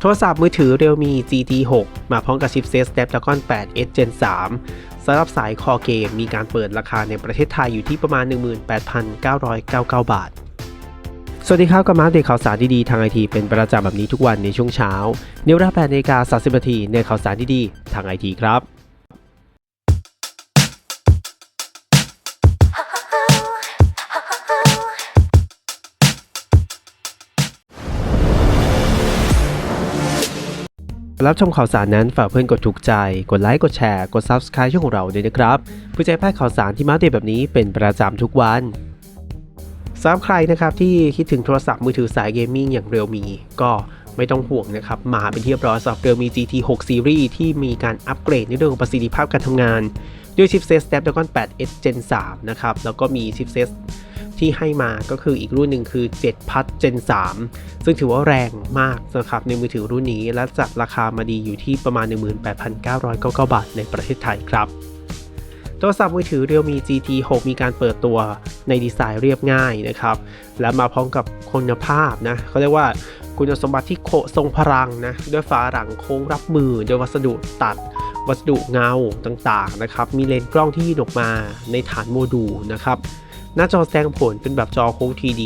โทรศัพท์มือถือ Realme GT 6 มาพร้อมกับชิปเซต Snapdragon 8 S Gen 3 สำหรับสายคอเกมมีการเปิดราคาในประเทศไทยอยู่ที่ประมาณ 18,999 บาท สวัสดีครับกับมาอัปเดตข่าวสารดีๆทางไอทีเป็นประจำแบบนี้ทุกวันในช่วงเช้า เนเวราแปดนาฬิกา30นาทีในข่าวสารดีๆทางไอทีครับ รับชมข่าวสารนั้นฝากเพื่อนกดถูกใจ กดไลค์กดแชร์กด Subscribe ช่องของเราด้วยนะครับเพื่อจะให้พลาดข่าวสารที่มาเดตแบบนี้เป็นประจำทุกวันสำหรับใครนะครับที่คิดถึงโทรศัพท์มือถือสายเกมมิ่งอย่างเรียวมีก็ไม่ต้องห่วงนะครับ มาเป็นที่เรียบร้อยสำหรับ Realme GT 6 Series ที่มีการอัปเกรดในเรื่องของประสิทธิภาพการทำงาน ด้วยชิปเซต Snapdragon 8 S Gen 3 นะครับ แล้วก็มีชิปเซต ที่ให้มาก็คืออีกรุ่นหนึ่งคือ7 Plus Gen 3 ซึ่งถือว่าแรงมากนะครับในมือถือรุ่นนี้ และจัดราคามาดีอยู่ที่ประมาณ 18,999 บาท ในประเทศไทยครับโทรศัพท์มือถือ Realme GT 6 มีการเปิดตัวในดีไซน์เรียบง่ายนะครับ และมาพร้อมกับคุณภาพนะเขาเรียกว่าคุณสมบัติที่โคทรงพลังนะด้วยฝาหลังโค้งรับมือด้วยวัสดุตัด วัสดุเงาต่างๆนะครับ มีเลนส์กล้องที่ยื่นออกมาในฐานโมดูลนะครับ หน้าจอแสดงผลเป็นแบบจอ Full TD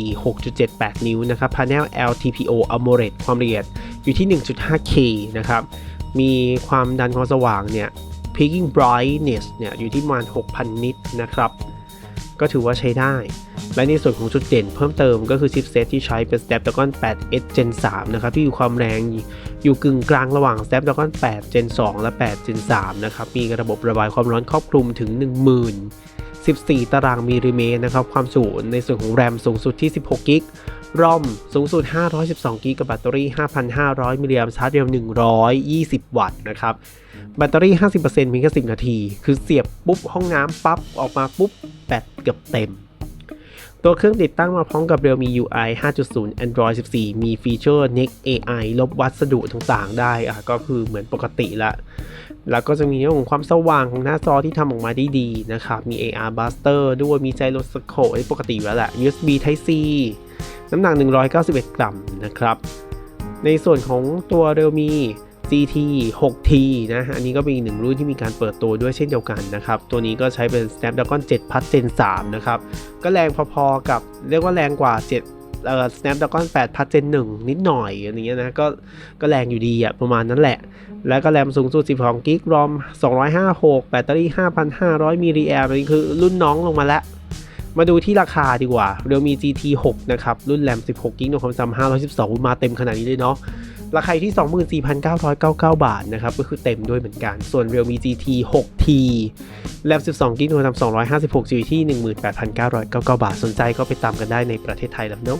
6.78 นิ้วนะครับ Panel LTPO AMOLED ความละเอียดอยู่ที่ 1.5K นะครับ มีความดันความสว่างเนี่ย peaking brightness เนี่ยอยู่ที่ประมาณ 6,000 นิตนะครับ ก็ถือว่าใช้ได้ และในส่วนของจุดเด่นเพิ่มเติมก็คือชิปเซตที่ใช้เป็น Snapdragon 8 S Gen 3 นะครับ ที่อยู่ความแรงอยู่กึ่งกลางระหว่าง Snapdragon 8 Gen 2 และ 8 Gen 3 นะครับ มีระบบระบายความร้อนครอบคลุมถึง 10,000 14 ตารางมิลลิเมตรนะครับ ความจุในส่วนของแรมสูงสุดที่ 16 กิกรอมสูงสุด 512 กิกกับแบตเตอรี่ 5,500 มิลลิแอมป์ชาร์จเร็ว 120 วัตต์นะครับ แบตเตอรี่ 50%เพียงแค่10 นาที คือเสียบปุ๊บห้องน้ำปั๊บ ออกมาปุ๊บ แบตเกือบเต็ม ตัวเครื่องติดตั้งมาพร้อมกับ Realme UI 5.0 Android 14 มีฟีเจอร์ Next AI ลบวัสดุต่างๆ ได้อะก็คือเหมือนปกติละ แล้วก็จะมีเรื่องของความสว่างของหน้าจอที่ทำออกมาได้ดีนะครับ มี AR Buster ด้วยมี Gyroscope อันนี้ปกติแล้วแหละ USB Type C น้ำหนัก 191 กรัมนะครับ ในส่วนของตัว Realme GT 6T นะ อันนี้ก็เป็นอีกหนึ่งรุ่นที่มีการเปิดตัวด้วยเช่นเดียวกันนะครับ ตัวนี้ก็ใช้เป็น Snapdragon 7 Plus Gen 3 นะครับ ก็แรงพอๆกับเรียกว่าแรงกว่า 7 เอ่อ Snapdragon 8 Plus Gen 1 นิดหน่อยอย่างเงี้ยนะ ก็ก็แรงอยู่ดีอะประมาณนั้นแหละ แล้วก็แรมสูงสุด 12กิกรอม256 แบตเตอรี่ 5,500 มิลลิแอมป์อันนี้คือรุ่นน้องลงมาแล้วมาดูที่ราคาดีกว่า Realme GT 6 นะครับ รุ่นแรม 16กิกในความจำ512 มาเต็มขนาดนี้เลยเนาะ ราคาที่ 24,999 บาทนะครับ ก็คือเต็มด้วยเหมือนกัน ส่วน Realme GT 6T แรม12กิกในความจำ256 GB ที่ 18,999 บาท สนใจก็ไปตามกันได้ในประเทศไทยแล้วเนาะ